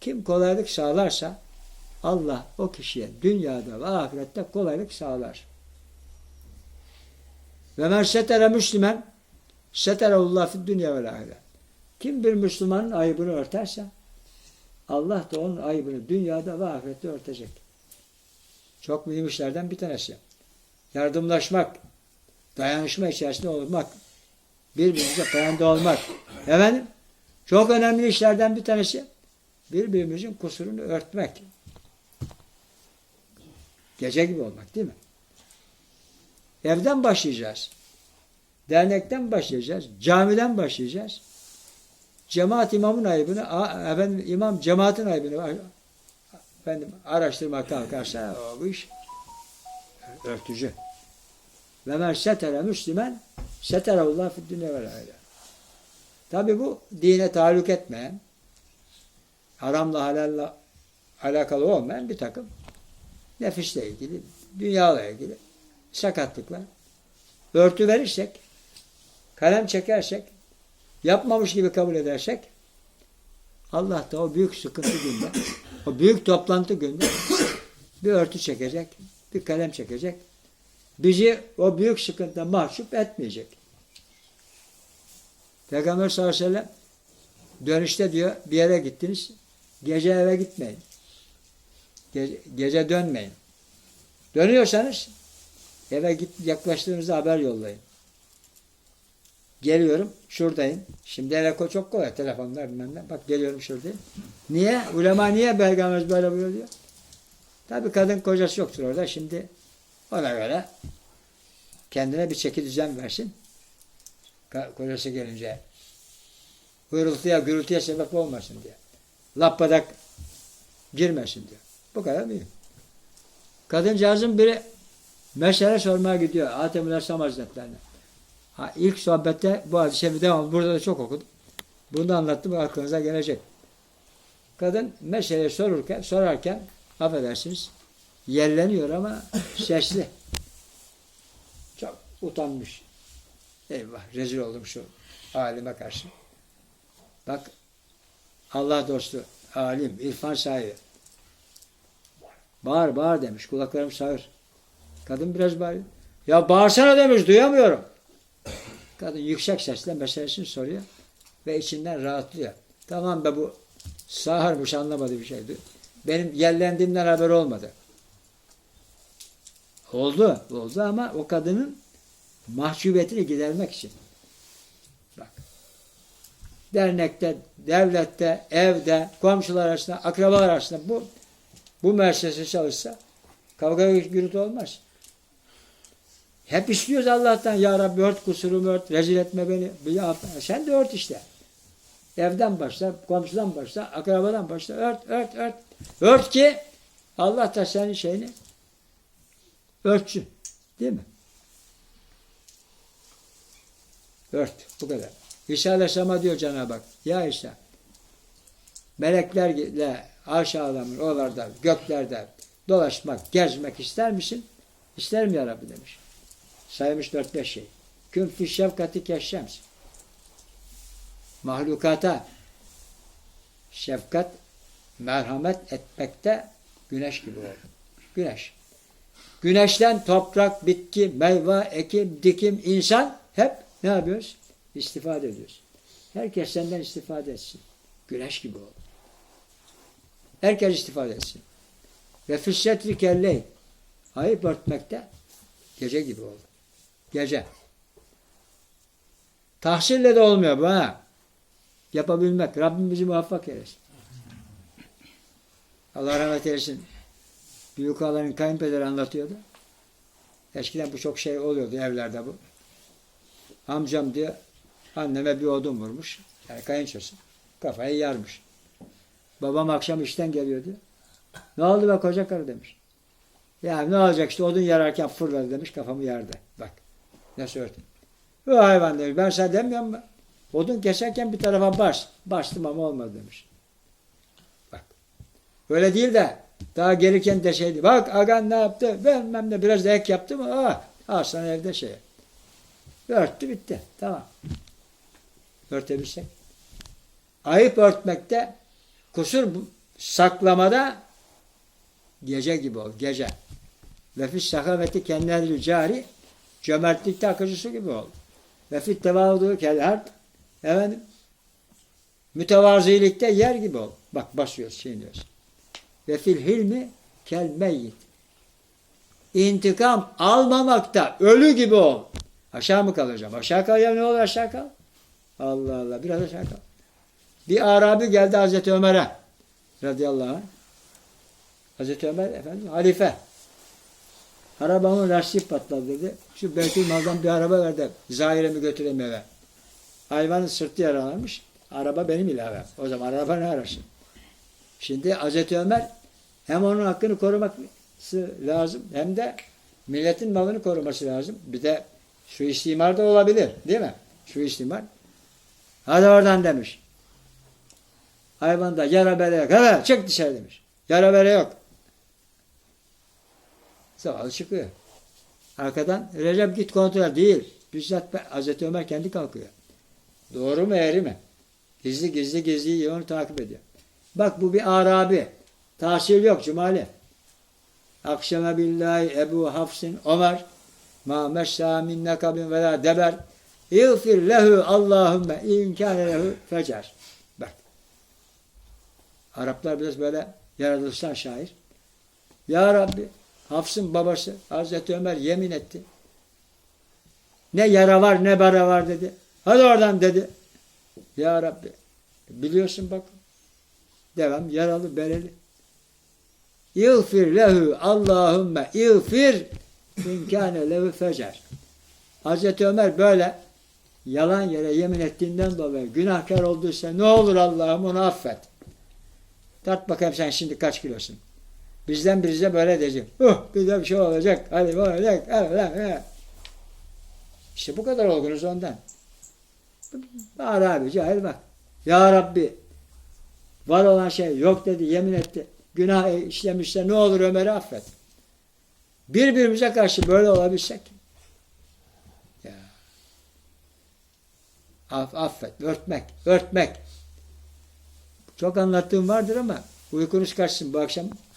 Kim kolaylık sağlarsa Allah o kişiye dünyada ve ahirette kolaylık sağlar. Ve men setere müslümen seterullah fid dünya ve ahiret. Kim bir Müslümanın ayıbını örterse Allah da onun ayıbını dünyada ve ahirette örtecek. Çok mühim işlerden bir tanesi. Yardımlaşmak, dayanışma içerisinde olmak, birbirimize payanda olmak. Efendim, çok önemli işlerden bir tanesi birbirimizin kusurunu örtmek. Gece gibi olmak değil mi? Evden başlayacağız. Dernekten başlayacağız. Camiden başlayacağız. Cemaat imamın ayıbını, efendim, imam cemaatin ayıbını efendim, araştırmak kalkarsa o iş örtücü. Ve men setere müslümen seterallah fid dünya vel. Tabi bu dine taluk etmeyen, haramla halalle alakalı olmayan bir takım nefisle ilgili, dünyayla ilgili sakatlıklar. Örtü verirsek, kalem çekersek, yapmamış gibi kabul edersek, Allah da o büyük sıkıntı günde, o büyük toplantı günde bir örtü çekecek, bir kalem çekecek. Bizi o büyük sıkıntıda mahcup etmeyecek. Peygamber sallallahu aleyhi ve sellem dönüşte diyor bir yere gittiniz, gece eve gitmeyin. Gece, gece dönmeyin. Dönüyorsanız eve git, yaklaştığınızda haber yollayın. Geliyorum, şuradayım. Şimdi eve çok kolay telefonlar bilmem ne. Bak geliyorum şuradayım. Niye? Ulema niye Peygamber böyle buyuruyor? Tabi kadın kocası yoktur orada. Şimdi ona göre kendine bir çeki düzen versin. Kocası gelince hırıltıya, gürültüye sebep olmasın diye. Lappadak girmesin diyor. Bu kadar mühim. Kadıncağızın biri mesele sormaya gidiyor. Hatem-ül Esam Hazretlerine. Ha, ilk sohbette bu hadis-i şerifi devam. Burada da çok okudum. Bunu da anlattım. Aklınıza gelecek. Kadın meseleyi sorurken, sorarken affedersiniz yerleniyor ama sesli. Çok utanmış. Eyvah rezil oldum şu alime karşı. Bak Allah dostu, alim, irfan sahibi. Bağır bağır demiş. Kulaklarım sağır. Kadın biraz bağırıyor. Ya bağırsana demiş. Duyamıyorum. Kadın yüksek sesle meselesini soruyor. Ve içinden rahatlıyor. Tamam be bu sağırmış anlamadı bir şeydi. Benim yerlendiğimden haber olmadı. Oldu. Oldu ama o kadının mahcubiyetini gidermek için. Dernekte, devlette, evde, komşular arasında, akrabalar arasında bu bu müessese çalışsa kavga gürültü olmaz. Hep istiyoruz Allah'tan ya Rabbi ört kusurumu ört, rezil etme beni. Sen de ört işte. Evden başla, komşudan başla, akrabadan başla, ört, ört, ört. Ört ki Allah da senin şeyini örtsün. Değil mi? Ört. Bu kadar. İsa Aleyhisselam'a diyor Cenab-ı Hak. Ya İsa meleklerle aşağılamın oralarda, göklerde dolaşmak, gezmek ister misin? İsterim ya Rabbi demiş. Saymış dört beş şey. Kün fi şefkati keşşems. Mahlukata şefkat, merhamet etmekte güneş gibi ol. Güneş. Güneşten toprak, bitki, meyve, ekim, dikim, insan hep ne yapıyoruz? İstifade ediyoruz. Herkes senden istifade etsin. Güneş gibi ol. Herkes istifade etsin. Ve fissetri kelley. Ayıp örtmekte gece gibi ol. Gece. Tahsille de olmuyor bu ha. Yapabilmek. Rabbim bizi muvaffak eylesin. Allah rahmet eylesin. Büyük ağaların kayınpederi anlatıyordu. Eskiden bu çok şey oluyordu evlerde bu. Amcam diyor anneme bir odun vurmuş. Yani kayınçosu. Kafayı yarmış. Babam akşam işten geliyor diyor. Ne oldu be koca karı demiş. Ya ne olacak işte odun yararken fırladı demiş kafamı yardı. Bak nasıl örtün. O hayvan demiş ben sana demiyorum mu? Odun keserken bir tarafa bas. Bastım ama olmadı demiş. Bak. Öyle değil de daha gelirken de şeydi. Bak agan ne yaptı? Bilmem ne biraz da ek yaptı mı? Ah, al sana evde şey. Örttü bitti. Tamam. Örtebilsek. Ayıp örtmekte kusur saklamada gece gibi ol. Gece. Ve fi sahaveti kendine cari cömertlikte akıcı su gibi ol. Ve fi tevavudu kelhard efendim mütevazilikte yer gibi ol. Bak basıyoruz, çiğniyoruz. Ve hilmi kel meyyit. İntikam almamakta ölü gibi ol. Aşağı mı kalacağım? Aşağı kalacağım ne olur aşağı kal. Allah Allah biraz aşağı kal. Bir Arabi geldi Hazreti Ömer'e radıyallahu anh. Hazreti Ömer efendim halife. Arabamın lastiği patladı dedi. Şu Beytül Mal'dan bir araba ver de Zahir'e götüreyim eve. Hayvanın sırtı yaralanmış. Araba benim ilavem. O zaman araba ne arasın? Şimdi Hazreti Ömer hem onun hakkını koruması lazım hem de milletin malını koruması lazım. Bir de şu istimar da olabilir. Değil mi? Şu istimar. Hadi oradan demiş. Hayvanda yara bere yok. Hadi çık dışarı demiş. Yara bere yok. Zavallı çıkıyor. Arkadan Recep git kontrol değil. Bizzat Hazreti Ömer kendi kalkıyor. Doğru mu eğri mi? Gizli gizli gizli onu takip ediyor. Bak bu bir Arabi. Tahsil yok Cumali. Akşama billahi Ebu Hafs'in Ömer ma meşşâ min nekabin ve deber İğfir lehu Allahümme inkâne lehu fecer. Bak. Araplar biraz böyle yaratılıştan şair. Ya Rabbi Hafs'ın babası Hazreti Ömer yemin etti. Ne yara var ne bara var dedi. Hadi oradan dedi. Ya Rabbi biliyorsun bak. Devam yaralı bereli. İğfir lehu Allahümme İğfir inkâne lehu fecer. Hazreti Ömer böyle yalan yere yemin ettiğinden dolayı günahkar olduysa ne olur Allah'ım onu affet. Tart bakayım sen şimdi kaç kilosun. Bizden birize böyle diyecek. Oh bize bir şey olacak. Hadi olacak. Evet. İşte bu kadar olgunuz ondan. Bağır abi cahil bak. Ya Rabbi var olan şey yok dedi yemin etti. Günah işlemişse ne olur Ömer'i affet. Birbirimize karşı böyle olabilsek. Aff, affet, örtmek, örtmek. Çok anlattığım vardır ama uykunuz kaçsın bu akşam